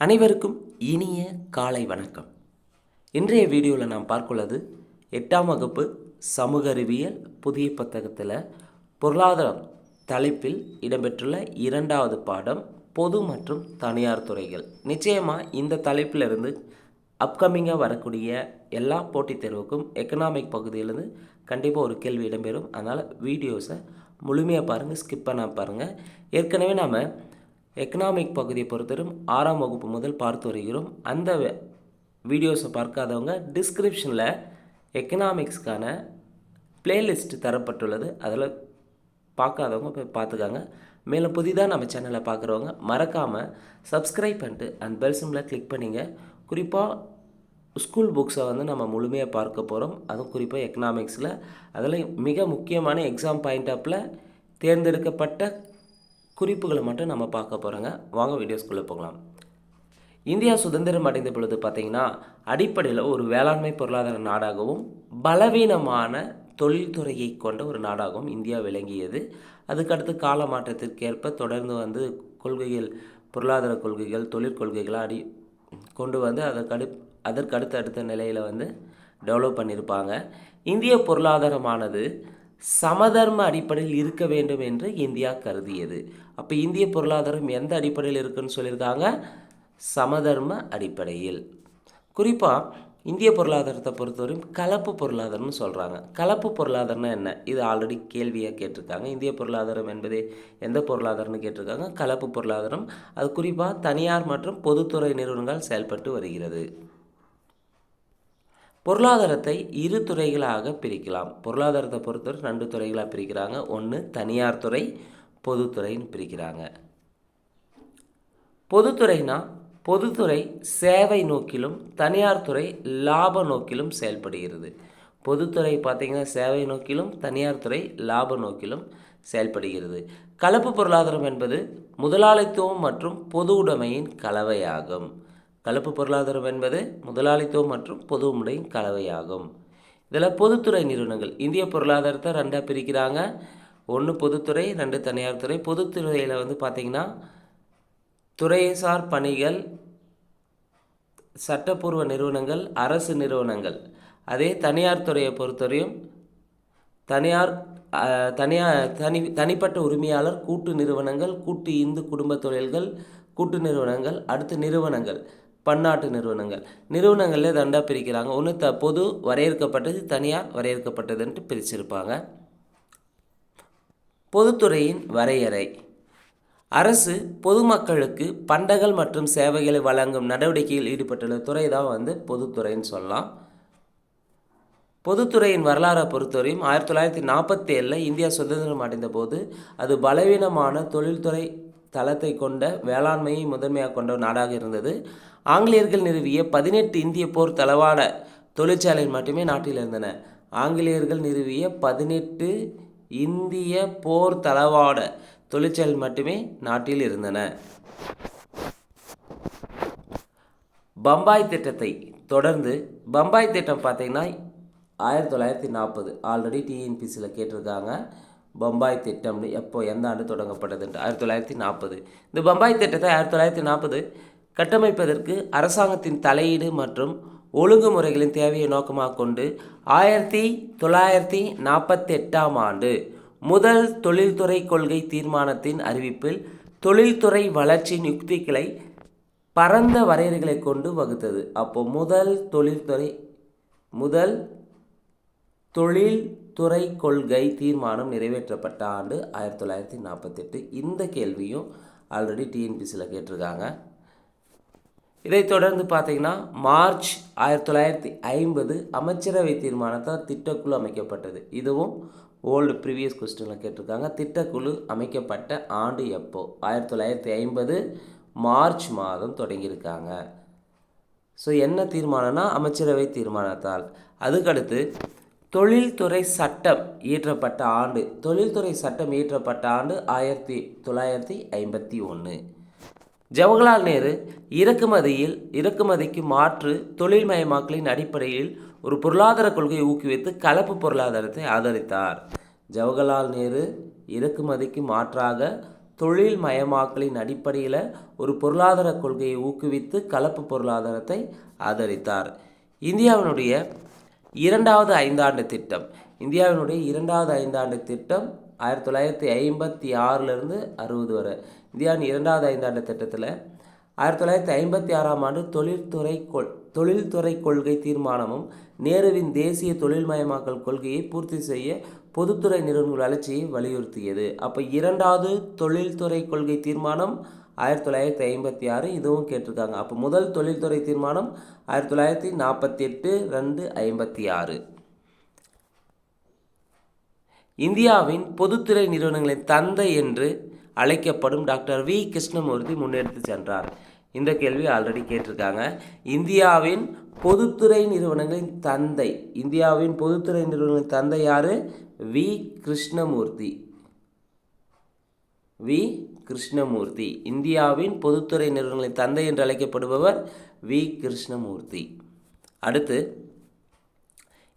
அனைவருக்கும் இனிய காலை வணக்கம். இன்றைய வீடியோவில் நாம் பார்க்குள்ளது எட்டாம் வகுப்பு சமூக அறிவியல் புதிய புத்தகத்தில் பொருளாதாரம் தலைப்பில் இடம்பெற்றுள்ள இரண்டாவது பாடம் பொது மற்றும் தனியார் துறைகள். நிச்சயமாக இந்த தலைப்பிலிருந்து அப்கமிங்காக வரக்கூடிய எல்லா போட்டித் தேர்வுக்கும் எக்கனாமிக் பகுதியிலேருந்து கண்டிப்பாக ஒரு கேள்வி இடம்பெறும். அதனால் வீடியோஸை முழுமையாக பாருங்கள் ஸ்கிப் பண்ண பாருங்கள் ஏற்கனவே நாம் எக்கனாமிக் பகுதியை பொறுத்தவரும் ஆறாம் வகுப்பு முதல் பார்த்து வருகிறோம். அந்த வீடியோஸை பார்க்காதவங்க டிஸ்கிரிப்ஷனில் எக்கனாமிக்ஸ்க்கான பிளேலிஸ்ட் தரப்பட்டுள்ளது. அதில் பார்க்காதவங்க போய் பார்த்துக்காங்க. மேலும் புதிதாக நம்ம சேனலை பார்க்குறவங்க மறக்காமல் சப்ஸ்கிரைப் பண்ணிட்டு அந்த பெல் சிம்மில் கிளிக் பண்ணிங்க. குறிப்பாக ஸ்கூல் புக்ஸை வந்து நம்ம முழுமையாக பார்க்க போகிறோம் அதுவும் குறிப்பாக எக்கனாமிக்ஸில் அதில் மிக முக்கியமான எக்ஸாம் பாயிண்ட் ஆப்பில் தேர்ந்தெடுக்கப்பட்ட குறிப்புகளை மட்டும் நம்ம பார்க்க போகிறோங்க வாங்க வீடியோஸ்குள்ளே போகலாம். இந்தியா சுதந்திரம் அடைந்த பொழுது பார்த்திங்கன்னா அடிப்படையில் ஒரு வேளாண்மை பொருளாதார நாடாகவும் பலவீனமான தொழில்துறையை கொண்ட ஒரு நாடாகவும் இந்தியா விளங்கியது. அதுக்கடுத்து கால மாற்றத்திற்கேற்ப தொடர்ந்து வந்து கொள்கைகள் பொருளாதார கொள்கைகள் தொழிற்கொள்கைகளை அடி கொண்டு வந்து அதற்கடு அதற்கடுத்த அடுத்த நிலையில் வந்து டெவலப் பண்ணியிருப்பாங்க. இந்திய பொருளாதாரமானது சமதர்ம அடிப்படையில் இருக்க வேண்டும் என்று இந்தியா கருதியது. அப்போ இந்திய பொருளாதாரம் எந்த அடிப்படையில் இருக்குன்னு சொல்லியிருக்காங்க? சமதர்ம அடிப்படையில். குறிப்பாக இந்திய பொருளாதாரத்தை பொறுத்தவரையும் கலப்பு பொருளாதாரம்னு சொல்கிறாங்க கலப்பு பொருளாதாரம்னா என்ன? இது ஆல்ரெடி கேள்வியாக கேட்டிருக்காங்க. இந்திய பொருளாதாரம் என்பதே எந்த பொருளாதாரம்னு கேட்டிருக்காங்க? கலப்பு பொருளாதாரம். அது குறிப்பாக தனியார் மற்றும் பொதுத்துறை நிறுவனங்கள் செயல்பட்டு வருகிறது. பொருளாதாரத்தை இரு துறைகளாக பிரிக்கலாம். பொருளாதாரத்தை பொறுத்தவரை ரெண்டு துறைகளாக பிரிக்கிறாங்க. ஒன்று தனியார் துறை பொதுத்துறைன்னு பிரிக்கிறாங்க. பொதுத்துறைனா பொதுத்துறை சேவை நோக்கிலும் தனியார் துறை லாப நோக்கிலும் செயல்படுகிறது. பொதுத்துறை பார்த்திங்கன்னா சேவை நோக்கிலும் தனியார் துறை லாப நோக்கிலும் செயல்படுகிறது. கலப்பு பொருளாதாரம் என்பது முதலாளித்துவம் மற்றும் பொது உடைமையின் கலவையாகும். கலப்பு பொருளாதாரம் என்பது முதலாளித்துவம் மற்றும் பொது உடைமையின் கலவையாகும். இதில் பொதுத்துறை நிறுவனங்கள் இந்திய பொருளாதாரத்தை ரெண்டாக பிரிக்கிறாங்க. ஒன்று பொதுத்துறை ரெண்டு தனியார் துறை. பொதுத்துறையில் வந்து பார்த்திங்கன்னா துறைசார் பணிகள் சட்டப்பூர்வ நிறுவனங்கள் அரசு நிறுவனங்கள். அதே தனியார் துறையை பொறுத்தவரையும் தனியார் தனியார் தனி தனிப்பட்ட உரிமையாளர் கூட்டு நிறுவனங்கள் கூட்டு இந்து குடும்ப தொழில்கள் கூட்டு நிறுவனங்கள் அடுத்து நிறுவனங்கள். பன்னாட்டு நிறுவனங்கள். நிறுவனங்களில் ரெண்டாக பிரிக்கிறாங்க. ஒன்று த பொது வரையறுக்கப்பட்டது தனியார் வரையறுக்கப்பட்டதுன்ட்டு பிரிச்சிருப்பாங்க. பொதுத்துறையின் வரையறை. அரசு பொதுமக்களுக்கு பண்டங்கள் மற்றும் சேவைகளை வழங்கும் நடவடிக்கையில் ஈடுபட்டுள்ள துறை தான் வந்து பொதுத்துறைன்னு சொல்லலாம். பொதுத்துறையின் வரலாறை பொறுத்தவரையும் ஆயிரத்தி தொள்ளாயிரத்தி நாற்பத்தி ஏழில் இந்தியா சுதந்திரம் அடைந்த போது அது பலவீனமான தொழில்துறை தளத்தை கொண்ட வேளாண்மையை முதன்மையாக கொண்ட நாடாக இருந்தது. ஆங்கிலேயர்கள் நிறுவிய பதினெட்டு இந்திய போர் தளவாட தொழிற்சாலை மட்டுமே நாட்டில் இருந்தன. ஆங்கிலேயர்கள் நிறுவிய பதினெட்டு இந்திய போர் தளவாட தொழிற்சாலை மட்டுமே நாட்டில் இருந்தன. பம்பாய் திட்டத்தை தொடர்ந்து பம்பாய் திட்டம் பார்த்தீங்கன்னா ஆயிரத்தி தொள்ளாயிரத்தி நாற்பது. ஆல்ரெடி டிஎன்பிசியில் கேட்டிருக்காங்க. பம்பாய் திட்டம்னு எப்போ எந்த ஆண்டு தொடங்கப்பட்டதுன்ட்டு ஆயிரத்தி தொள்ளாயிரத்தி நாற்பது. இந்த பம்பாய் திட்டத்தை ஆயிரத்தி தொள்ளாயிரத்தி நாற்பது கட்டமைப்பதற்கு அரசாங்கத்தின் தலையீடு மற்றும் ஒழுங்குமுறைகளின் தேவையை நோக்கமாக கொண்டு ஆயிரத்தி தொள்ளாயிரத்தி நாற்பத்தெட்டாம் ஆண்டு முதல் தொழில்துறை கொள்கை தீர்மானத்தின் அறிவிப்பில் தொழில்துறை வளர்ச்சியின் யுக்திகளை பரந்த வரையறைகளை கொண்டு வகுத்தது. அப்போது முதல் தொழில்துறை முதல் தொழில் துறை கொள்கை தீர்மானம் நிறைவேற்றப்பட்ட ஆண்டு ஆயிரத்தி தொள்ளாயிரத்தி நாற்பத்தெட்டு. இந்த கேள்வியும் ஆல்ரெடி டிஎன்பிசியில் கேட்டிருக்காங்க. இதைத் தொடர்ந்து பார்த்தீங்கன்னா மார்ச் ஆயிரத்தி தொள்ளாயிரத்தி ஐம்பது அமைச்சரவை தீர்மானத்தால் திட்டக்குழு அமைக்கப்பட்டது. இதுவும் ஓல்டு ப்ரீவியஸ் கொஸ்டினில் கேட்டிருக்காங்க. திட்டக்குழு அமைக்கப்பட்ட ஆண்டு எப்போ? ஆயிரத்தி தொள்ளாயிரத்தி ஐம்பது மார்ச் மாதம் தொடங்கியிருக்காங்க. ஸோ என்ன தீர்மானம்னா அமைச்சரவை தீர்மானத்தால். அதுக்கடுத்து தொழில்துறை சட்டம் இயற்றப்பட்ட ஆண்டு தொழில்துறை சட்டம் இயற்றப்பட்ட ஆண்டு ஆயிரத்தி தொள்ளாயிரத்தி ஐம்பத்தி ஒன்று ஜவஹர்லால் நேரு இறக்குமதியில் இறக்குமதிக்கு மாற்று தொழில்மயமாக்கலின் அடிப்படையில் ஒரு பொருளாதார கொள்கையை ஊக்குவித்து கலப்பு பொருளாதாரத்தை ஆதரித்தார். ஜவஹர்லால் நேரு இறக்குமதிக்கு மாற்றாக தொழில் மயமாக்கலின் அடிப்படையில் ஒரு பொருளாதார கொள்கையை ஊக்குவித்து கலப்பு பொருளாதாரத்தை ஆதரித்தார். இந்தியாவினுடைய இரண்டாவது ஐந்தாண்டு திட்டம். இந்தியாவினுடைய இரண்டாவது ஐந்தாண்டு திட்டம் ஆயிரத்தி தொள்ளாயிரத்தி ஐம்பத்தி ஆறிலிருந்து அறுபது வரை. இந்தியாவின் இரண்டாவது ஐந்தாண்டு திட்டத்தில் ஆயிரத்தி தொள்ளாயிரத்தி ஐம்பத்தி ஆறாம் ஆண்டு தொழில்துறை கொள் தொழில்துறை கொள்கை தீர்மானமும் நேருவின் தேசிய தொழில்மயமாக்கல் கொள்கையை பூர்த்தி செய்ய பொதுத்துறை நிறுவனங்கள் வளர்ச்சியை வலியுறுத்தியது. அப்போ இரண்டாவது தொழில்துறை கொள்கை தீர்மானம் ஆயிரத்தி தொள்ளாயிரத்தி ஐம்பத்தி ஆறு இதுவும் கேட்டிருக்காங்க. அப்போ முதல் தொழில்துறை தீர்மானம் ஆயிரத்தி தொள்ளாயிரத்தி நாற்பத்தி எட்டு ரெண்டு ஐம்பத்தி ஆறு. இந்தியாவின் பொதுத்துறை நிறுவனங்களின் தந்தை என்று அழைக்கப்படும் டாக்டர் வி. கிருஷ்ணமூர்த்தி முன்னெடுத்து சென்றார். இந்த கேள்வி ஆல்ரெடி கேட்டிருக்காங்க. இந்தியாவின் பொதுத்துறை நிறுவனங்களின் தந்தை இந்தியாவின் பொதுத்துறை நிறுவனங்களின் தந்தை யார்? வி. கிருஷ்ணமூர்த்தி. வி. கிருஷ்ணமூர்த்தி. இந்தியாவின் பொதுத்துறை நிறுவனங்களின் தந்தை என்று அழைக்கப்படுபவர் வி. கிருஷ்ணமூர்த்தி. அடுத்து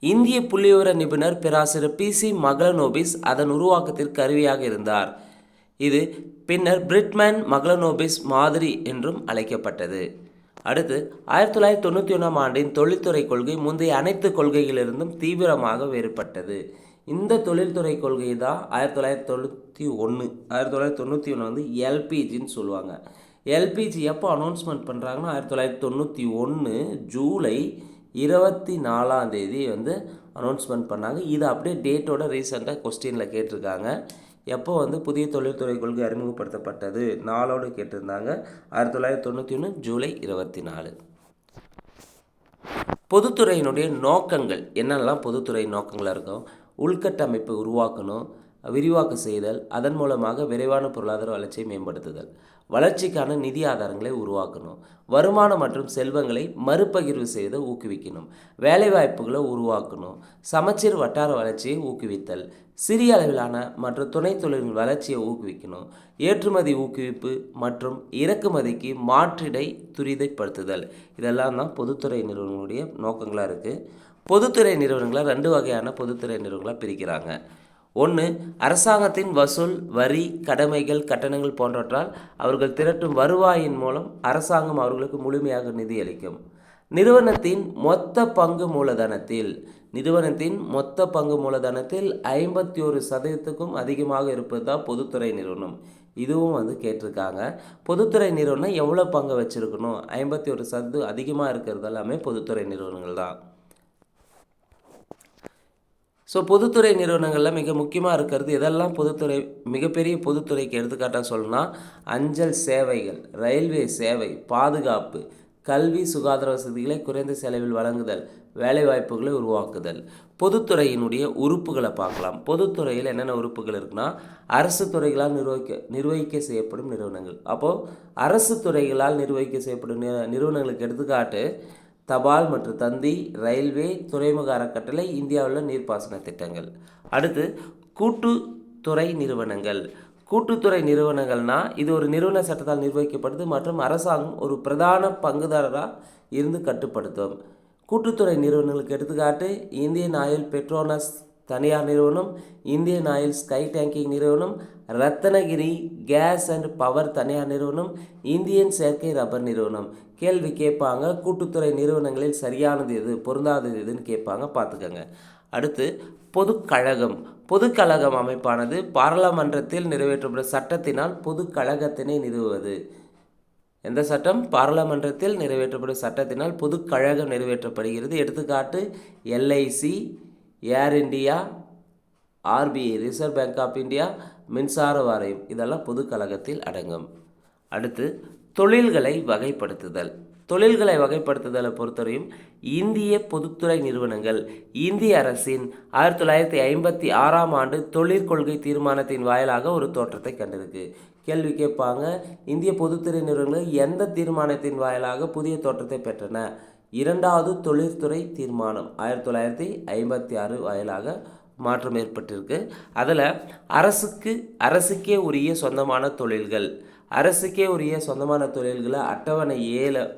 இந்திய புள்ளிவிவர நிபுணர் பேராசிரியர் பி. சி. மகளனோபிஸ் அதன் உருவாக்கத்திற்கு கருவியாக இருந்தார். இது பின்னர் பிரிட்மேன் மகளனோபிஸ் மாதிரி என்றும் அழைக்கப்பட்டது. அடுத்து ஆயிரத்தி தொள்ளாயிரத்தி தொண்ணூற்றி ஒன்றாம் ஆண்டின் தொழில்துறை கொள்கை முந்தைய அனைத்து கொள்கைகளிலிருந்தும் தீவிரமாக வேறுபட்டது. இந்த தொழில்துறை கொள்கை தான் ஆயிரத்தி தொள்ளாயிரத்தி தொண்ணூற்றி ஒன்று ஆயிரத்தி தொள்ளாயிரத்தி தொண்ணூற்றி ஒன்று வந்து எல்பிஜின்னு சொல்லுவாங்க. எல்பிஜி எப்போ அனௌன்ஸ்மெண்ட் பண்ணுறாங்கன்னா ஆயிரத்தி தொள்ளாயிரத்தி தொண்ணூற்றி ஒன்று ஜூலை இருபத்தி நாலாம் தேதி வந்து அனௌன்ஸ்மெண்ட் பண்ணாங்க. இது அப்படியே டேட்டோட ரீசெண்டாக கொஸ்டினில் கேட்டிருக்காங்க. எப்போ வந்து புதிய தொழில்துறை கொள்கை அறிமுகப்படுத்தப்பட்டது நாளோடு கேட்டிருந்தாங்க. ஆயிரத்தி தொள்ளாயிரத்தி தொண்ணூற்றி ஒன்று ஜூலை இருபத்தி நாலு. பொதுத்துறையினுடைய நோக்கங்கள் என்னெல்லாம் பொதுத்துறை நோக்கங்களாக இருக்கும்? உள்கட்டமைப்பை உருவாக்கணும் விரிவாக்க செய்தல் அதன் மூலமாக விரைவான பொருளாதார வளர்ச்சியை மேம்படுத்துதல். வளர்ச்சிக்கான நிதி ஆதாரங்களை உருவாக்கணும். வருமானம் மற்றும் செல்வங்களை மறுபகிர்வு செய்து ஊக்குவிக்கணும். வேலைவாய்ப்புகளை உருவாக்கணும். சமச்சீர் வட்டார வளர்ச்சியை ஊக்குவித்தல். சிறிய அளவிலான மற்றும் துணை தொழில்களின் வளர்ச்சியை ஊக்குவிக்கணும். ஏற்றுமதி ஊக்குவிப்பு மற்றும் இறக்குமதிக்கு மாற்றிடை துரிதப்படுத்துதல். இதெல்லாம் தான் பொதுத்துறை நிறுவனங்களுடைய நோக்கங்களாக இருக்குது பொதுத்துறை நிறுவனங்களை ரெண்டு வகையான பொதுத்துறை நிறுவனங்களாக பிரிக்கிறாங்க. ஒன்று அரசாங்கத்தின் வசூல் வரி கடமைகள் கட்டணங்கள் போன்றவற்றால் அவர்கள் திரட்டும் வருவாயின் மூலம் அரசாங்கம் அவர்களுக்கு முழுமையாக நிதியளிக்கும் நிறுவனத்தின் மொத்த பங்கு மூலதனத்தில் நிறுவனத்தின் மொத்த பங்கு மூலதனத்தில் ஐம்பத்தி ஒரு சதவீதத்துக்கும் அதிகமாக இருப்பது தான் பொதுத்துறை நிறுவனம். இதுவும் வந்து கேட்டிருக்காங்க. பொதுத்துறை நிறுவனம் எவ்வளோ பங்கு வச்சுருக்கணும்? ஐம்பத்தி ஒரு சதவீதம் அதிகமாக இருக்கிறது எல்லாமே பொதுத்துறை நிறுவனங்கள் தான். ஸோ பொதுத்துறை நிறுவனங்களில் மிக முக்கியமாக இருக்கிறது இதெல்லாம் பொதுத்துறை மிகப்பெரிய பொதுத்துறைக்கு எடுத்துக்காட்டாக சொல்லணும்னா அஞ்சல் சேவைகள் ரயில்வே சேவை பாதுகாப்பு கல்வி சுகாதார வசதிகளை குறைந்த செலவில் வழங்குதல் வேலைவாய்ப்புகளை உருவாக்குதல். பொதுத்துறையினுடைய உறுப்புகளை பார்க்கலாம். பொதுத்துறையில் என்னென்ன உறுப்புகள் இருக்குன்னா அரசு துறைகளால் நிர்வகிக்க நிர்வகிக்க செய்யப்படும் நிறுவனங்கள். அப்போது அரசு துறைகளால் நிர்வகிக்க செய்யப்படும் நிறுவனங்களுக்கு எடுத்துக்காட்டு தபால் மற்றும் தந்தி ரயில்வே துறைமுக அறக்கட்டளை இந்தியாவில் நீர்ப்பாசன திட்டங்கள். அடுத்து கூட்டுத்துறை நிறுவனங்கள். கூட்டுத்துறை நிறுவனங்கள்னால் இது ஒரு நிறுவன சட்டத்தால் நிர்வகிக்கப்படுது மற்றும் அரசாங்கம் ஒரு பிரதான பங்குதாரராக இருந்து கட்டுப்படுத்தும். கூட்டுத்துறை நிறுவனங்களுக்கு எடுத்துக்காட்டு இந்தியன் ஆயில் பெட்ரோனஸ் தனியார் நிறுவனம் இந்தியன் ஆயில் ஸ்கை டேங்கிங் நிறுவனம் ரத்தனகிரி கேஸ் அண்ட் பவர் தனியார் நிறுவனம் இந்தியன் செயற்கை ரப்பர் நிறுவனம். கேள்வி கேட்பாங்க கூட்டுத்துறை நிறுவனங்களில் சரியானது எது பொருந்தாதது எதுன்னு கேட்பாங்க பார்த்துக்கங்க. அடுத்து பொதுக்கழகம். பொதுக்கழகம் அமைப்பானது பாராளுமன்றத்தில் நிறைவேற்றப்படும் சட்டத்தினால் பொதுக்கழகத்தினை நிறுவுவது. எந்த சட்டம்? பாராளுமன்றத்தில் நிறைவேற்றப்படும் சட்டத்தினால் பொதுக்கழகம் நிறைவேற்றப்படுகிறது. எடுத்துக்காட்டு LIC Air India RBI Reserve Bank of India மின்சார வாரியம். இதெல்லாம் பொதுக்கழகத்தில் அடங்கும். அடுத்து தொழில்களை வகைப்படுத்துதல். தொழில்களை வகைப்படுத்துதலை பொறுத்தவரையும் இந்திய பொதுத்துறை நிறுவனங்கள் இந்திய அரசின் ஆயிரத்தி தொள்ளாயிரத்தி ஐம்பத்தி ஆறாம் ஆண்டு தொழிற்கொள்கை தீர்மானத்தின் வாயிலாக ஒரு தோற்றத்தை கண்டிருக்கு. கேள்வி கேட்பாங்க இந்திய பொதுத்துறை நிறுவனங்கள் எந்த தீர்மானத்தின் வாயிலாக புதிய தோற்றத்தை பெற்றன? இரண்டாவது தொழில்துறை தீர்மானம் ஆயிரத்தி தொள்ளாயிரத்தி ஐம்பத்தி ஆறு வாயிலாக மாற்றம் ஏற்பட்டிருக்கு. அதில் அரசுக்கு அரசுக்கே உரிய சொந்தமான தொழில்கள் அரசுக்கே உரிய சொந்தமான தொழில்களை அட்டவணை ஏல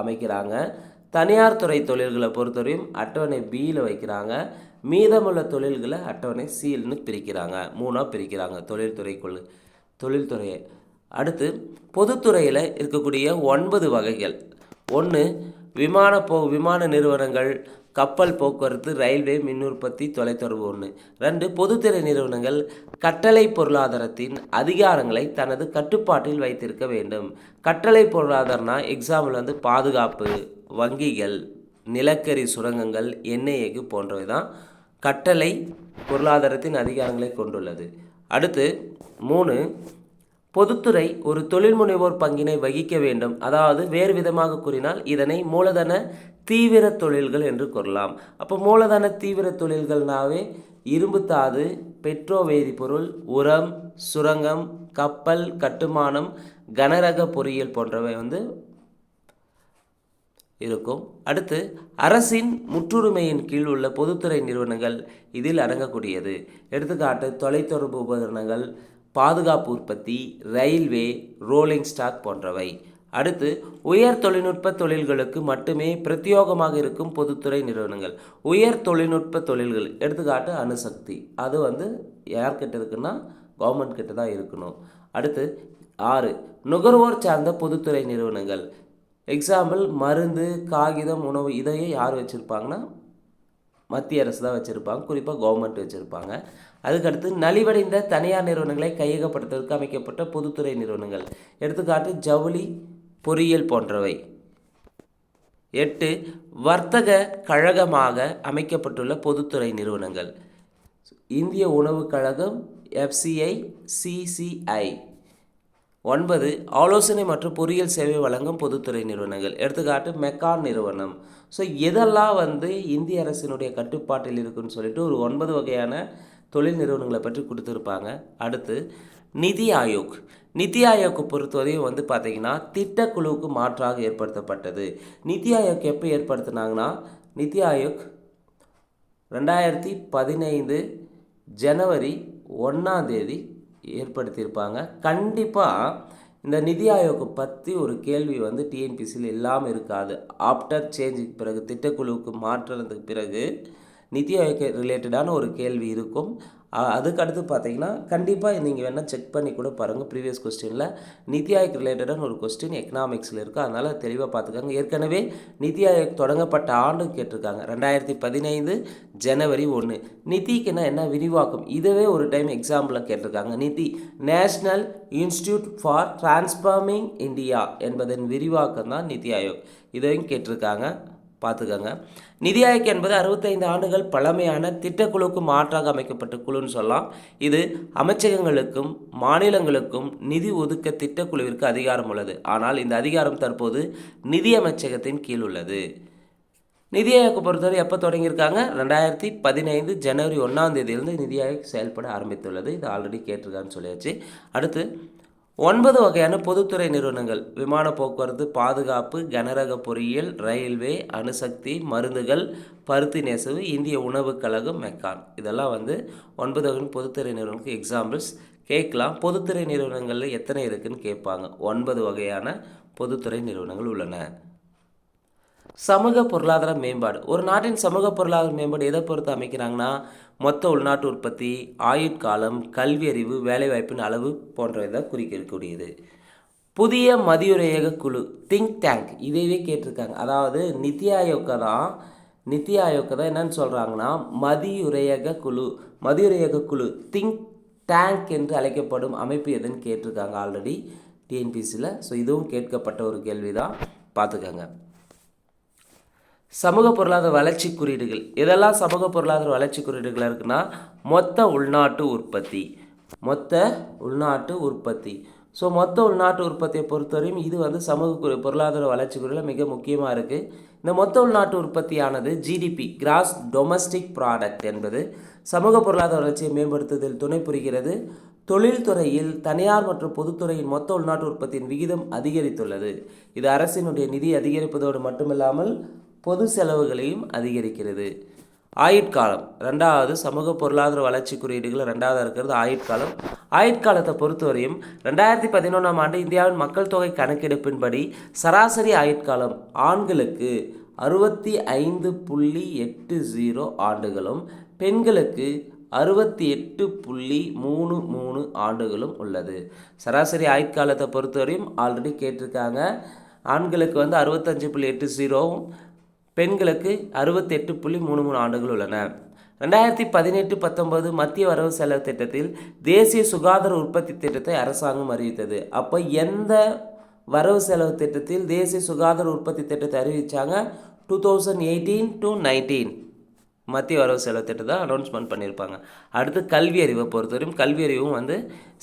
அமைக்கிறாங்க. தனியார் துறை தொழில்களை பொறுத்தவரையும் அட்டவணை பியில் வைக்கிறாங்க. மீதமுள்ள தொழில்களை அட்டவணை சீல்னு பிரிக்கிறாங்க. மூணாக பிரிக்கிறாங்க தொழில்துறைக்குள் தொழில்துறையை. அடுத்து பொதுத்துறையில் இருக்கக்கூடிய ஒன்பது வகைகள். ஒன்று விமான போ விமான நிறுவனங்கள் கப்பல் போக்குவரத்து ரயில்வே மின் உற்பத்தி தொலைத்தொடர்பு ஒன்று ரெண்டு பொதுத்துறை நிறுவனங்கள் கட்டளை பொருளாதாரத்தின் அதிகாரங்களை தனது கட்டுப்பாட்டில் வைத்திருக்க வேண்டும். கட்டளை பொருளாதாரம்னா எக்ஸாம்பிள் வந்து பாதுகாப்பு வங்கிகள் நிலக்கரி சுரங்கங்கள் எண்ணெய் எஃகு போன்றவை தான் கட்டளை பொருளாதாரத்தின் அதிகாரங்களை கொண்டுள்ளது. அடுத்து மூணு பொதுத்துறை ஒரு தொழில் முனைவோர் பங்கினை வகிக்க வேண்டும். அதாவது வேறு விதமாக கூறினால் இதனை மூலதன தீவிர தொழில்கள் என்று கூறலாம். அப்போ மூலதன தீவிர தொழில்கள்னாவே இரும்புத்தாது பெட்ரோ வேதிப்பொருள் உரம் சுரங்கம் கப்பல் கட்டுமானம் கனரக பொறியியல் போன்றவை வந்து இருக்கும். அடுத்து அரசின் முற்றுரிமையின் கீழ் உள்ள பொதுத்துறை நிறுவனங்கள் இதில் அடங்கக்கூடியது. எடுத்துக்காட்டு தொலைத்தொடர்பு உபகரணங்கள் பாதுகாப்பு உற்பத்தி ரயில்வே ரோலிங் ஸ்டாக் போன்றவை. அடுத்து உயர் தொழில்நுட்ப தொழில்களுக்கு மட்டுமே பிரத்யோகமாக இருக்கும் பொதுத்துறை நிறுவனங்கள். உயர் தொழில்நுட்ப தொழில்கள் எடுத்துக்காட்டு அணுசக்தி. அது வந்து யார்கிட்ட இருக்குன்னா கவர்மெண்ட் கிட்ட தான் இருக்கணும். அடுத்து ஆறு நுகர்வோர் சார்ந்த பொதுத்துறை நிறுவனங்கள். எக்ஸாம்பிள் மருந்து காகிதம் உணவு இதையே யார் வச்சுருப்பாங்கன்னா மத்திய அரசு தான் வச்சுருப்பாங்க. குறிப்பாக கவர்மெண்ட் வச்சுருப்பாங்க. அதுக்கடுத்து நலிவடைந்த தனியார் நிறுவனங்களை கையகப்படுத்துவதற்கு அமைக்கப்பட்ட பொதுத்துறை நிறுவனங்கள். எடுத்துக்காட்டு ஜவுளி பொறியியல் போன்றவை. எட்டு வர்த்தக கழகமாக அமைக்கப்பட்டுள்ள பொதுத்துறை நிறுவனங்கள். இந்திய உணவுக் கழகம் எஃப்சிஐ சிசிஐ ஒன்பது ஆலோசனை மற்றும் பொறியியல் சேவை வழங்கும் பொதுத்துறை நிறுவனங்கள். எடுத்துக்காட்டு மெக்கான் நிறுவனம். ஸோ இதெல்லாம் வந்து இந்திய அரசினுடைய கட்டுப்பாட்டில் இருக்குன்னு சொல்லிட்டு ஒரு ஒன்பது வகையான தொழில் நிறுவனங்களை பற்றி கொடுத்துருப்பாங்க. அடுத்து நிதி ஆயோக். நிதி ஆயோக்கை பொறுத்தவரையும் வந்து பார்த்திங்கன்னா திட்டக்குழுவுக்கு மாற்றாக ஏற்படுத்தப்பட்டது. நிதி ஆயோக் எப்போ ஏற்படுத்தினாங்கன்னா நிதி ஆயோக் ரெண்டாயிரத்தி பதினைந்து ஜனவரி ஒன்றாம் தேதி ஏற்படுத்தியிருப்பாங்க. கண்டிப்பாக இந்த நிதி ஆயோக் பற்றி ஒரு கேள்வி வந்து டிஎன்பிசியில் இல்லாமல் இருக்காது. ஆஃப்டர் சேஞ்சுக்கு பிறகு திட்டக்குழுவுக்கு மாற்றினதுக்கு பிறகு நிதி ஆயோக் ரிலேட்டடான ஒரு கேள்வி இருக்கும். அதுக்கு அடுத்து பார்த்தீங்கன்னா கண்டிப்பாக நீங்கள் வேணால் செக் பண்ணி கூட பாருங்கள் ப்ரீவியஸ் கொஸ்டினில் நிதி ஆயோக் ரிலேட்டடான ஒரு கொஸ்டின் எக்கனாமிக்ஸில் இருக்குது அதனால் தெளிவாக பார்த்துக்காங்க ஏற்கனவே நிதி ஆயோக் தொடங்கப்பட்ட ஆண்டு கேட்டிருக்காங்க. ரெண்டாயிரத்தி பதினைந்து ஜனவரி ஒன்று நிதிக்குன்னா என்ன விரிவாக்கம்? இதுவே ஒரு டைம் எக்ஸாம்பிளில் கேட்டிருக்காங்க. NITI National Institute for Transforming India என்பதன் விரிவாக்கம் தான் நிதி ஆயோக். இதையும் கேட்டிருக்காங்க. பார்த்துக்கோங்க. நிதி ஆயோக் என்பது அறுபத்தைந்து ஆண்டுகள் பழமையான திட்டக்குழுக்கு மாற்றாக அமைக்கப்பட்ட குழுன்னு சொல்லலாம். இது அமைச்சகங்களுக்கும் மாநிலங்களுக்கும் நிதி ஒதுக்க திட்டக்குழுவிற்கு அதிகாரம் உள்ளது. ஆனால் இந்த அதிகாரம் தற்போது நிதி அமைச்சகத்தின் கீழ் உள்ளது. நிதி ஆயோக் பொறுத்தவரை எப்போ தொடங்கியிருக்காங்க? ரெண்டாயிரத்தி பதினைந்து ஜனவரி ஒன்றாம் தேதியிலிருந்து நிதி ஆயோக் செயல்பட ஆரம்பித்துள்ளது. இது ஆல்ரெடி கேட்டிருக்கான்னு சொல்லியாச்சு. அடுத்து ஒன்பது வகையான பொதுத்துறை நிறுவனங்கள். விமான போக்குவரத்து பாதுகாப்பு கனரக பொறியியல் ரயில்வே அணுசக்தி மருந்துகள் பருத்தி நெசவு இந்திய உணவுக் கழகம் மெக்கான். இதெல்லாம் வந்து ஒன்பது வகையான பொதுத்துறை நிறுவனங்களுக்கு எக்ஸாம்பிள்ஸ் கேட்கலாம். பொதுத்துறை நிறுவனங்களில் எத்தனை இருக்குன்னு கேட்பாங்க. ஒன்பது வகையான பொதுத்துறை நிறுவனங்கள் உள்ளன. சமூக பொருளாதார மேம்பாடு. ஒரு நாட்டின் சமூக பொருளாதார மேம்பாடு எதை பொறுத்து அமைக்கிறாங்கன்னா மொத்த உள்நாட்டு உற்பத்தி ஆயுட்காலம் கல்வி அறிவு வேலைவாய்ப்பின் அளவு போன்றவை தான் குறிக்கக்கூடியது. புதிய மதியுரையக குழு திங்க் டேங்க் இதையவே கேட்டிருக்காங்க. அதாவது நித்தி ஆயோக்கை தான் நித்தி ஆயோக்கை தான் என்னன்னு சொல்கிறாங்கன்னா மதியுரையக குழு மதியுரையக குழு திங்க் டேங்க் என்று அழைக்கப்படும் அமைப்பு எதுன்னு கேட்டிருக்காங்க ஆல்ரெடி டிஎன்பிசியில் ஸோ இதுவும் கேட்கப்பட்ட ஒரு கேள்வி தான் பார்த்துக்கோங்க. சமூக பொருளாதார வளர்ச்சி குறியீடுகள். இதெல்லாம் சமூக பொருளாதார வளர்ச்சி குறியீடுகள் இருக்குன்னா மொத்த உள்நாட்டு உற்பத்தி. மொத்த உள்நாட்டு உற்பத்தி. ஸோ மொத்த உள்நாட்டு உற்பத்தியை பொறுத்தவரையும் இது வந்து சமூக குறி பொருளாதார வளர்ச்சி குறியில் மிக முக்கியமாக இருக்குது இந்த மொத்த உள்நாட்டு உற்பத்தியானது ஜிடிபி கிராஸ் டொமஸ்டிக் ப்ராடக்ட் என்பது சமூக பொருளாதார வளர்ச்சியை மேம்படுத்துவதில் துணை புரிகிறது. தொழில்துறையில் தனியார் மற்றும் பொதுத்துறையின் மொத்த உள்நாட்டு உற்பத்தியின் விகிதம் அதிகரித்துள்ளது. இது அரசினுடைய நிதி அதிகரிப்பதோடு மட்டுமில்லாமல் பொது செலவுகளையும் அதிகரிக்கிறது. ஆயுட்காலம். ரெண்டாவது சமூக பொருளாதார வளர்ச்சி குறியீடுகள். ரெண்டாவது இருக்கிறது ஆயுட்காலம். ஆயுட்காலத்தை பொறுத்தவரையும் ரெண்டாயிரத்தி பதினொன்றாம் ஆண்டு இந்தியாவின் மக்கள் தொகை கணக்கெடுப்பின்படி சராசரி ஆயுட்காலம் ஆண்களுக்கு அறுபத்தி ஐந்து புள்ளி எட்டு ஜீரோ ஆண்டுகளும் பெண்களுக்கு அறுபத்தி எட்டு புள்ளி மூணு மூணு ஆண்டுகளும் உள்ளது. சராசரி ஆயுட்காலத்தை பொறுத்தவரையும் ஆல்ரெடி கேட்டிருக்காங்க. ஆண்களுக்கு வந்து அறுபத்தஞ்சு புள்ளி எட்டு ஜீரோவும் பெண்களுக்கு அறுபத்தெட்டு புள்ளி மூணு மூணு ஆண்டுகள் உள்ளன. ரெண்டாயிரத்தி பதினெட்டு பத்தொன்பது மத்திய வரவு செலவு திட்டத்தில் தேசிய சுகாதார உற்பத்தி திட்டத்தை அரசாங்கம் அறிவித்தது. அப்போ எந்த வரவு செலவு திட்டத்தில் தேசிய சுகாதார உற்பத்தி திட்டத்தை அறிவித்தாங்க two thousand eighteen to nineteen மத்திய வரவு செலவு திட்டத்தை அனௌன்ஸ்மெண்ட் பண்ணியிருப்பாங்க. அடுத்து கல்வி அறிவை பொறுத்தவரையும் கல்வி அறிவும் வந்து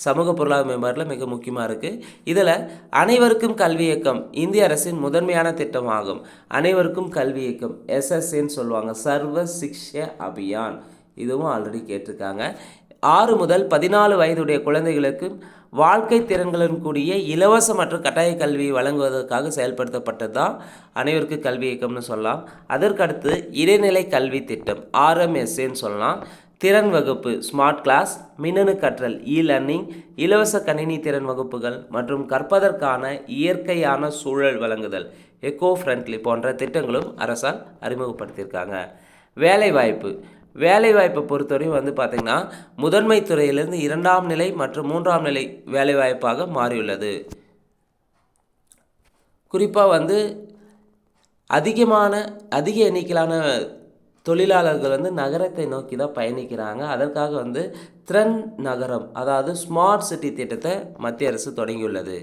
சமூக பொருளாதார மேம்பாட்டில் மிக முக்கியமாக இருக்குது இதில் அனைவருக்கும் கல்வி இயக்கம் இந்திய அரசின் முதன்மையான திட்டமாகும். அனைவருக்கும் கல்வி இயக்கம் எஸ்எஸ்ஏன்னு சொல்லுவாங்க. சர்வ சிக்ஷ அபியான். இதுவும் ஆல்ரெடி கேட்டிருக்காங்க. ஆறு முதல் பதினாலு வயதுடைய குழந்தைகளுக்கு வாழ்க்கை திறன்களுடன் கூடிய இலவச மற்றும் கட்டாய கல்வியை வழங்குவதற்காக செயல்படுத்தப்பட்டது? தான் அனைவருக்கும் கல்வி இயக்கம்னு சொல்லலாம். அதற்கடுத்து இடைநிலை கல்வி திட்டம் ஆர்எம்எஸ்ஏன்னு சொல்லலாம். திறன் வகுப்பு ஸ்மார்ட் கிளாஸ் மின்னணு கற்றல் இ லர்னிங் இலவச கணினி திறன் வகுப்புகள் மற்றும் கற்பதற்கான இயற்கையான சூழல் வழங்குதல் எக்கோ ஃப்ரெண்ட்லி போன்ற திட்டங்களும் அரசால் அறிமுகப்படுத்தியிருக்காங்க. வேலைவாய்ப்பு வேலைவாய்ப்பை பொறுத்தவரையும் வந்து பார்த்திங்கன்னா முதன்மை துறையிலிருந்து இரண்டாம் நிலை மற்றும் மூன்றாம் நிலை வேலைவாய்ப்பாக மாறியுள்ளது. குறிப்பாக வந்து அதிகமான அதிக எண்ணிக்கையிலான தொழிலாளர்கள் வந்து நகரத்தை நோக்கி தான் பயணிக்கிறாங்க. அதற்காக வந்து திறன் நகரம் அதாவது ஸ்மார்ட் சிட்டி திட்டத்தை மத்திய அரசு தொடங்கியுள்ளது.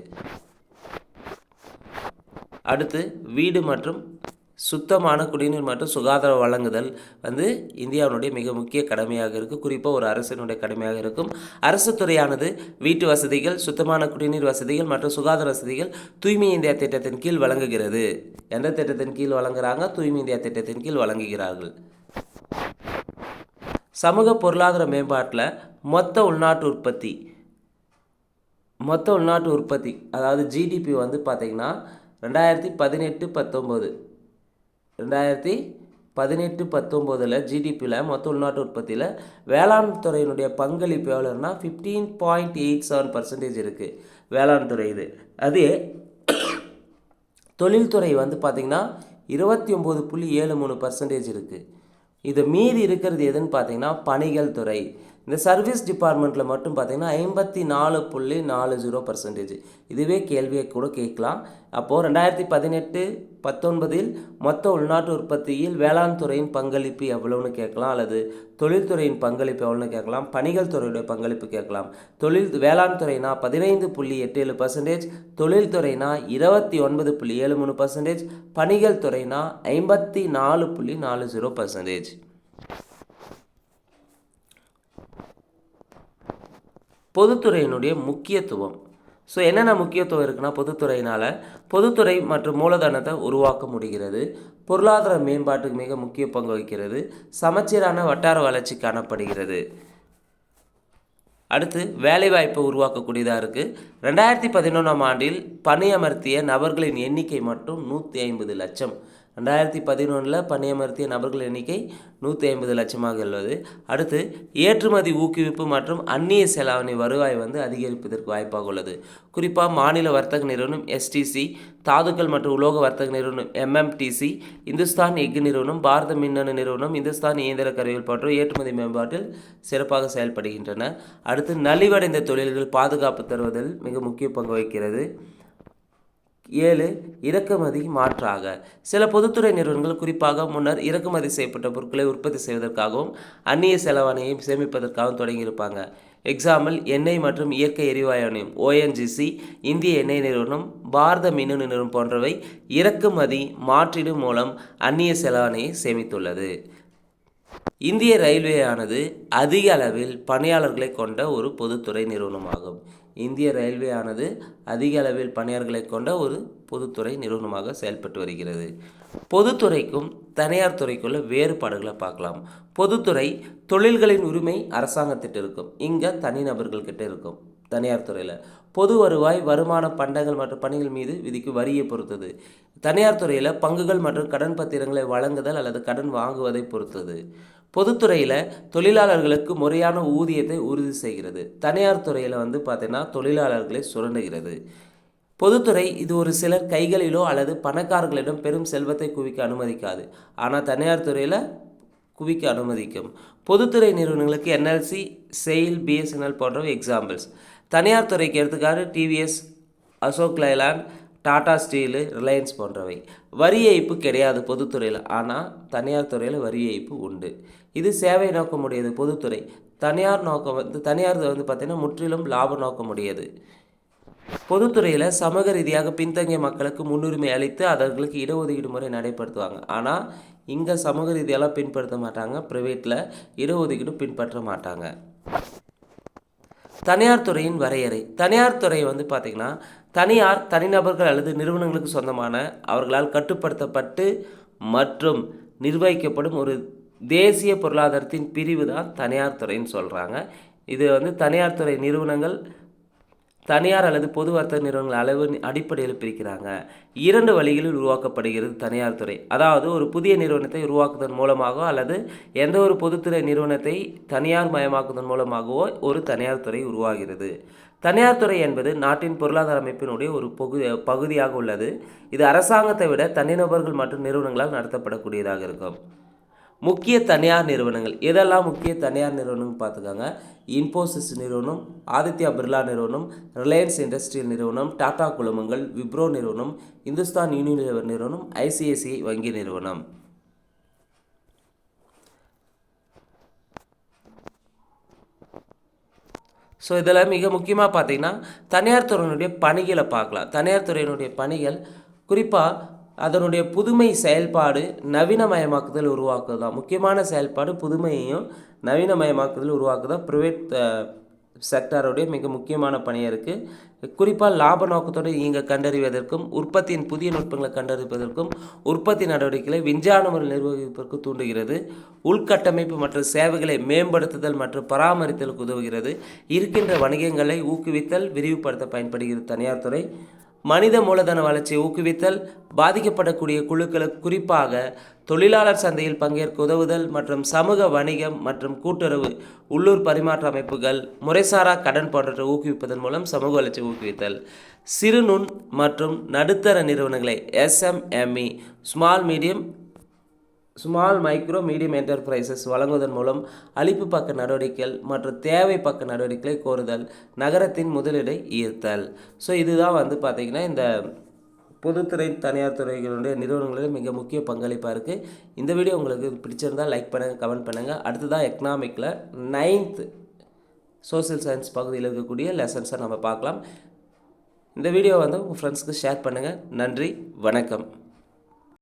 அடுத்து வீடு மற்றும் சுத்தமான குடிநீர் மற்றும் சுகாதார வழங்குதல் வந்து இந்தியாவினுடைய மிக முக்கிய கடமையாக இருக்குது குறிப்பாக ஒரு அரசினுடைய கடமையாக இருக்கும். அரசு துறையானது வீட்டு வசதிகள் சுத்தமான குடிநீர் வசதிகள் மற்றும் சுகாதார வசதிகள் தூய்மை இந்தியா திட்டத்தின் கீழ் வழங்குகிறது. எந்த திட்டத்தின் கீழ் வழங்குறாங்க? தூய்மை இந்தியா திட்டத்தின் கீழ் வழங்குகிறார்கள். சமூக பொருளாதார மேம்பாட்டில் மொத்த உள்நாட்டு உற்பத்தி மொத்த உள்நாட்டு உற்பத்தி அதாவது ஜிடிபி வந்து பார்த்திங்கன்னா ரெண்டாயிரத்தி பதினெட்டு பத்தொம்போது ரெண்டாயிரத்தி பதினெட்டு பத்தொம்போதில் ஜிடிபியில் மொத்த உள்நாட்டு உற்பத்தியில் வேளாண் துறையினுடைய பங்களிப்பு எவ்வளோன்னா fifteen point eight seven percentage இருக்குது வேளாண் துறை இது. அதே தொழில்துறை வந்து பார்த்திங்கன்னா இருபத்தி ஒம்பது புள்ளி ஏழு மூணு பர்சன்டேஜ் இருக்குது இது மீதி இருக்கிறது எதுன்னு பார்த்தீங்கன்னா பணிகள் துறை. இந்த சர்வீஸ் டிபார்ட்மெண்ட்டில் மட்டும் பார்த்தீங்கன்னா ஐம்பத்தி நாலு புள்ளி நாலு ஜீரோ பர்சன்டேஜ் இதுவே கேள்வியை கூட கேட்கலாம். அப்போது ரெண்டாயிரத்தி பதினெட்டு பத்தொன்பதில் மொத்த உள்நாட்டு உற்பத்தியில் வேளாண் துறையின் பங்களிப்பு எவ்வளோன்னு கேட்கலாம். அல்லது தொழில்துறையின் பங்களிப்பு எவ்வளோன்னு கேட்கலாம். பணிகள் துறையுடைய பங்களிப்பு கேட்கலாம். தொழில் வேளாண் துறைனா பதினைந்து புள்ளி எட்டு ஏழு பர்சன்டேஜ் தொழில்துறைனா இருபத்தி ஒன்பது புள்ளி ஏழு மூணு பர்சன்டேஜ் பணிகள் துறைனா ஐம்பத்தி நாலு புள்ளி நாலு ஜீரோ பர்சன்டேஜ் பொதுத்துறையினுடைய முக்கியத்துவம். ஸோ என்னென்ன முக்கியத்துவம் இருக்குன்னா பொதுத்துறையினால் பொதுத்துறை மற்றும் மூலதனத்தை உருவாக்க முடிகிறது. பொருளாதார மேம்பாட்டுக்கு மிக முக்கிய பங்கு வகிக்கிறது. சமச்சீரான வட்டார வளர்ச்சி காணப்படுகிறது. அடுத்து வேலைவாய்ப்பை உருவாக்கக்கூடியதாக இருக்குது ரெண்டாயிரத்தி பதினொன்றாம் ஆண்டில் பணியமர்த்திய நபர்களின் எண்ணிக்கை மட்டும் நூற்றி ஐம்பது லட்சம். ரெண்டாயிரத்தி பதினொன்றில் பணியமர்த்திய நபர்கள் எண்ணிக்கை நூற்றி ஐம்பது லட்சமாக உள்ளது. அடுத்து ஏற்றுமதி ஊக்குவிப்பு மற்றும் அந்நிய செலாவணி வருவாய் வந்து அதிகரிப்பதற்கு வாய்ப்பாக உள்ளது. குறிப்பாக மாநில வர்த்தக நிறுவனம் எஸ்டிசி தாதுக்கள் மற்றும் உலோக வர்த்தக நிறுவனம் எம்எம்டிசி இந்துஸ்தான் எஃகு நிறுவனம் பாரத மின்னணு நிறுவனம் இந்துஸ்தான் இயந்திர கருவிகள் போன்ற ஏற்றுமதி மேம்பாட்டில் சிறப்பாக செயல்படுகின்றன. அடுத்து நலிவடைந்த தொழில்கள் பாதுகாப்பு தருவதில் மிக முக்கிய பங்கு வகிக்கிறது. ஏழு இறக்குமதி மாற்றாக. சில பொதுத்துறை நிறுவனங்கள் குறிப்பாக முன்னர் இறக்குமதி செய்யப்பட்ட பொருட்களை உற்பத்தி செய்வதற்காகவும் அந்நிய செலவாணியை சேமிப்பதற்காகவும் தொடங்கியிருப்பாங்க. எக்ஸாம்பிள் எண்ணெய் மற்றும் இயற்கை எரிவாயு ஆணையம் ஓஎன்ஜிசி இந்திய எண்ணெய் நிறுவனம் பாரத மின்னணு நிறுவனம் போன்றவை இறக்குமதி மாற்றீடு மூலம் அந்நிய செலவாணியை சேமித்துள்ளது. இந்திய ரயில்வே ஆனது அதிக அளவில் பணியாளர்களை கொண்ட ஒரு பொதுத்துறை நிறுவனமாகும். இந்திய ரயில்வே ஆனது அதிக அளவில் பணியாளர்களை கொண்ட ஒரு பொதுத்துறை நிறுவனமாக செயல்பட்டு வருகிறது. பொதுத்துறைக்கும் தனியார் துறைக்குள்ள வேறுபாடுகளை பார்க்கலாம். பொதுத்துறை தொழில்களின் உரிமை அரசாங்கத்திட்ட இருக்கும். இங்கே தனிநபர்கள்கிட்ட இருக்கும். தனியார் துறையில். பொது வருவாய் வருமான பண்டங்கள் மற்றும் பணிகள் மீது விதிக்கும் வரியை பொறுத்தது. தனியார் துறையில் பங்குகள் மற்றும் கடன் பத்திரங்களை வழங்குதல் அல்லது கடன் வாங்குவதை பொறுத்தது. பொதுத்துறையில் தொழிலாளர்களுக்கு முறையான ஊதியத்தை உறுதி செய்கிறது. தனியார் துறையில் வந்து பார்த்தீங்கன்னா தொழிலாளர்களை சுரண்டுகிறது. பொதுத்துறை இது ஒரு சிலர் கைகளிலோ அல்லது பணக்காரர்களிடம் பெரும் செல்வத்தை குவிக்க அனுமதிக்காது. ஆனால் தனியார் துறையில் குவிக்க அனுமதிக்கும். பொதுத்துறை நிறுவனங்களுக்கு என்எல்சி செயில் பிஎஸ்என்எல் போன்றவை எக்ஸாம்பிள்ஸ் தனியார் துறைக்கு எடுத்துக்காட்டு TVS Ashok Leyland Tata steel Reliance போன்றவை. வரி ஏய்ப்பு கிடையாது பொதுத்துறையில். ஆனால் தனியார் துறையில் வரி ஏய்ப்பு உண்டு. இது சேவை நோக்கமுடையது பொதுத்துறை. தனியார் நோக்கம் வந்து தனியார் வந்து பார்த்திங்கன்னா முற்றிலும் லாப நோக்கமுடையது. பொதுத்துறையில் சமூக ரீதியாக பின்தங்கிய மக்களுக்கு முன்னுரிமை அளித்து அவர்களுக்கு இடஒதுக்கீடு முறை நடைபெறுத்துவாங்க. ஆனால் இங்கே சமூக ரீதியெல்லாம் பின்பற்ற மாட்டாங்க ப்ரைவேட்டில் இடஒதுக்கீடு பின்பற்ற மாட்டாங்க. தனியார் துறையின் வரையறை. தனியார் துறை வந்து பார்த்திங்கன்னா தனியார் தனிநபர்கள் அல்லது நிறுவனங்களுக்கு சொந்தமான அவர்களால் கட்டுப்படுத்தப்பட்டு மற்றும் நிர்வகிக்கப்படும் ஒரு தேசிய பொருளாதாரத்தின் பிரிவு தான் தனியார் துறைன்னு சொல்கிறாங்க இது வந்து தனியார் துறை நிறுவனங்கள் தனியார் அல்லது பொது வர்த்தக நிறுவனங்கள் அளவு அடிப்படையில் பிரிக்கிறாங்க. இரண்டு வழிகளில் உருவாக்கப்படுகிறது தனியார் துறை. அதாவது ஒரு புதிய நிறுவனத்தை உருவாக்குவதன் மூலமாகவோ அல்லது எந்த ஒரு பொதுத்துறை நிறுவனத்தை தனியார் மயமாக்குவதன் மூலமாகவோ ஒரு தனியார் துறை உருவாகிறது. தனியார் துறை என்பது நாட்டின் பொருளாதார அமைப்பினுடைய ஒரு பகு பகுதியாக உள்ளது. இது அரசாங்கத்தை விட தனிநபர்கள் மற்றும் நிறுவனங்களால் நடத்தப்படக்கூடியதாக இருக்கும். முக்கிய தனியார் நிறுவனங்கள். எதெல்லாம் முக்கிய தனியார் நிறுவனங்கள் பார்த்துக்கோங்க. இன்ஃபோசிஸ் நிறுவனம் ஆதித்யா பிர்லா நிறுவனம் ரிலையன்ஸ் இண்டஸ்ட்ரியல் நிறுவனம் டாடா குழுமங்கள் விப்ரோ நிறுவனம் இந்துஸ்தான் யூனிலிவர் நிறுவனம் ஐசிஐசிஐ வங்கி நிறுவனம். ஸோ இதில் மிக முக்கியமாக பார்த்தீங்கன்னா தனியார் துறையினுடைய பணிகளை பார்க்கலாம். தனியார் துறையினுடைய பணிகள் குறிப்பாக அதனுடைய புதுமை செயல்பாடு நவீனமயமாக்குதல் உருவாக்குது தான். முக்கியமான செயல்பாடு புதுமையையும் நவீனமயமாக்குதல் உருவாக்குதான் ப்ரைவேட் செக்டாருடைய மிக முக்கியமான பணியாக இருக்குது குறிப்பாக லாப நோக்கத்தோடு இங்கே கண்டறிவதற்கும் உற்பத்தியின் புதிய நுட்பங்களை கண்டறிவதற்கும் உற்பத்தி நடவடிக்கைகளை விஞ்ஞான முறையில் நிர்வகிப்பதற்கு தூண்டுகிறது. உள்கட்டமைப்பு மற்றும் சேவைகளை மேம்படுத்துதல் மற்றும் பராமரித்தலுக்கு உதவுகிறது. இருக்கின்ற வணிகங்களை ஊக்குவித்தல் விரிவுபடுத்த பயன்படுகிறது தனியார் துறை. மனித மூலதன வளர்ச்சியை ஊக்குவித்தல் பாதிக்கப்படக்கூடிய குழுக்களுக்கு குறிப்பாக தொழிலாளர் சந்தையில் பங்கேற்க உதவுதல் மற்றும் சமூக வணிகம் மற்றும் கூட்டுறவு உள்ளூர் பரிமாற்ற அமைப்புகள் முறைசாரா கடன் போன்றவற்றை ஊக்குவிப்பதன் மூலம் சமூக வளர்ச்சி ஊக்குவித்தல். சிறு நுண் மற்றும் நடுத்தர நிறுவனங்களை SMME small medium small micro medium enterprises வழங்குவதன் மூலம் அளிப்பு பக்க நடவடிக்கைகள் மற்றும் தேவை பக்க நடவடிக்கைகளை கோருதல் நகரத்தின் முதலீடை ஈர்த்தல். ஸோ இதுதான் வந்து பார்த்திங்கன்னா இந்த பொதுத்துறை தனியார் துறைகளுடைய நிறுவனங்களில் மிக முக்கிய பங்களிப்பாக இருக்குது இந்த வீடியோ உங்களுக்கு பிடிச்சிருந்தால் லைக் பண்ணுங்கள் கமெண்ட் பண்ணுங்கள் அடுத்ததான் எக்கனாமிக்கில் நைன்த்து சோசியல் சயின்ஸ் பகுதியில் இருக்கக்கூடிய லெசன்ஸை நம்ம பார்க்கலாம். இந்த வீடியோ வந்து உங்கள் ஃப்ரெண்ட்ஸ்க்கு ஷேர் பண்ணுங்கள் நன்றி வணக்கம்.